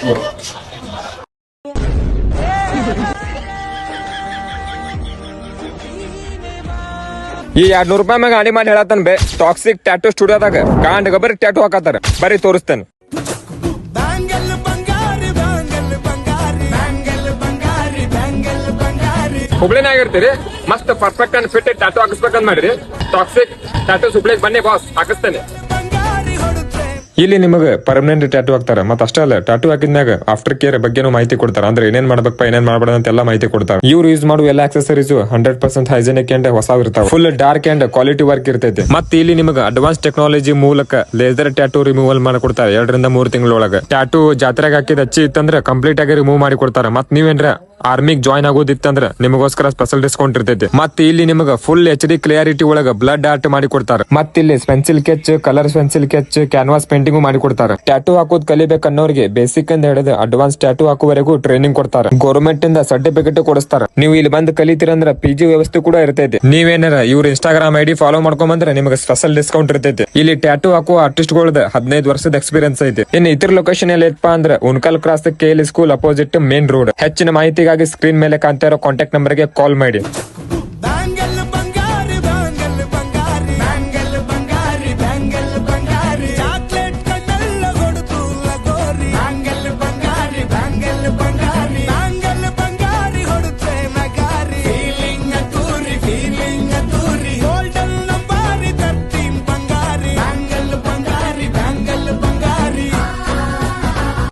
ಈ ಎರಡ್ ನೂರ್ ರೂಪಾಯಿ ಮ್ಯಾಗ ಅಡಿ ಮಾಡಿ ಹೇಳತ್ತಾನ ಬೇ. ಟಾಕ್ಸಿಕ್ ಟ್ಯಾಟೂ ಸ್ಟುಡಿಯೋದಾಗ ಕಾಂಡ್ ಬರೀ ಟ್ಯಾಟೂ ಹಾಕತ್ತಾರ. ಬರೀ ತೋರಿಸ್ತೇನೆ. ಹುಬ್ಳಿನಾಗಿರ್ತೀರಿ ಮಸ್ತ್ ಪರ್ಫೆಕ್ಟ್ ಅಂಡ್ ಫಿಟ್ ಟ್ಯಾಟೂ ಹಾಕಿಸ್ಬೇಕಂತ ಮಾಡಿರಿ. ಟಾಕ್ಸಿಕ್ ಟ್ಯಾಟೂ ಹುಬ್ಳಿಗೆ ಬನ್ನಿ ಬಾಸ್ ಹಾಕಿಸ್ತೇನೆ. ಇಲ್ಲಿ ನಿಮಗೆ ಪರ್ಮನೆಂಟ್ ಟ್ಯಾಟೂ ಹಾಕ್ತಾರೆ. ಮತ್ತೆ ಅಷ್ಟೇ ಅಲ್ಲ ಟ್ಯಾಟೂ ಹಾಕಿದ್ಮ್ಯಾಗ ಆಫ್ಟರ್ ಕೇರ್ ಬಗ್ಗೆನೂ ಮಾಹಿತಿ ಕೊಡ್ತಾರ. ಅಂದ್ರೆ ಏನೇನ್ ಮಾಡ್ಬೇಕಪ್ಪ, ಏನೇನ್ ಮಾಡಬೇಡ ಅಂತ ಎಲ್ಲ ಮಾಹಿತಿ ಕೊಡ್ತಾರೆ. ಇವ್ರು ಯೂಸ್ ಮಾಡುವ ಎಲ್ಲ accessories hundred percent hygienic and ಹೊಸ ಇರ್ತಾವೆ. Full dark and quality work ಇರ್ತೈತಿ. ಮತ್ತೆ ಇಲ್ಲಿ ನಿಮಗೆ ಅಡ್ವಾನ್ಸ್ ಟೆಕ್ನಾಲಜಿ ಮೂಲಕ ಲೇಸರ್ ಟ್ಯಾಟೂ ರಿಮೂವಲ್ ಮಾಡಿಕೊಡ್ತಾರೆ ಎರಡರಿಂದ ಮೂರು ತಿಂಗಳೊಳಗೆ. ಟ್ಯಾಟೂ ಜಾತ್ರೆಗೆ ಹಾಕಿದ ಹಚ್ಚಿ ಇತ್ತಂದ್ರೆ ಕಂಪ್ಲೀಟ್ ಆಗಿ ರಿಮೂವ್ ಮಾಡಿ ಕೊಡ್ತಾರೆ ಮತ್ತೆ ನೀವೇನ್ರ ಆರ್ಮಿಗ್ ಜಾಯ್ನ್ ಆಗೋದಿತ್ತಂದ್ರ ನಿಮಗೋಸ್ಕರ ಸ್ಪೆಷಲ್ ಡಿಸ್ಕೌಂಟ್ ಇರ್ತೈತಿ. ಮತ್ತೆ ಇಲ್ಲಿ ನಿಮಗೆ ಫುಲ್ ಎಚ್ ಡಿ ಕ್ಲಿಯಾರಿಟಿ ಒಳಗ ಬ್ಲಡ್ ಆರ್ಟ್ ಮಾಡಿ ಕೊಡ್ತಾರೆ ಮತ್ತೆ ಇಲ್ಲಿ pencil sketch colour pencil sketch canvas painting ಮಾಡಿ ಕೊಡ್ತಾರೆ ಟ್ಯಾಟೂ ಹಾಕೋದ್ ಕಲಿಬೇಕನ್ನೋರಿಗೆ ಬೇಸಿಕ್ ಅಂತ ಹಿಡಿದು ಅಡ್ವಾನ್ಸ್ ಟ್ಯಾಟೂ ಹಾಕುವರೆಗೂ ಟ್ರೈನಿಂಗ್ ಕೊಡ್ತಾರೆ. ಗೌರ್ಮೆಂಟ್ ಇಂದ ಸರ್ಟಿಫಿಕೇಟ್ ಕೊಡಿಸ್ತಾರೆ. ನೀವು ಇಲ್ಲಿ ಬಂದು ಕಲಿತೀರಂದ್ರ ಪಿ ಜಿ ವ್ಯವಸ್ಥೆ ಕೂಡ ಇರ್ತೈತಿ. ನೀವೇನಾರ ಇವ್ರ ಇನ್ಸ್ಟಾಗ್ರಾಮ್ ಐಡಿ ಫಾಲೋ ಮಾಡ್ಕೊಂಬಂದ್ರೆ ನಿಮಗೆ ಸ್ಪೆಷಲ್ ಡಿಸ್ಕೌಂಟ್ ಇರ್ತೈತಿ. ಇಲ್ಲಿ ಟ್ಯಾಟೂ ಹಾಕುವ ಆರ್ಟಿಸ್ಟ್ ಗಳದ ಹದಿನೈದು ವರ್ಷದ ಎಕ್ಸ್ಪೀರಿಯನ್ಸ್ ಐತಿ. ಇನ್ನು ಇತರ ಲೊಕೇಶನ್ ಎಲ್ಲಿ ಅಂದ್ರೆ Unkal cross K L school opposite main road ಹೆಚ್ಚಿನ ಮಾಹಿತಿಗಾಗಿ ಸ್ಕ್ರೀನ್ ಮೇಲೆ ಕಾಣ್ತಾ ಇರೋ ಕಾಂಟ್ಯಾಕ್ಟ್ ನಂಬರ್ಗೆ ಕಾಲ್ ಮಾಡಿ.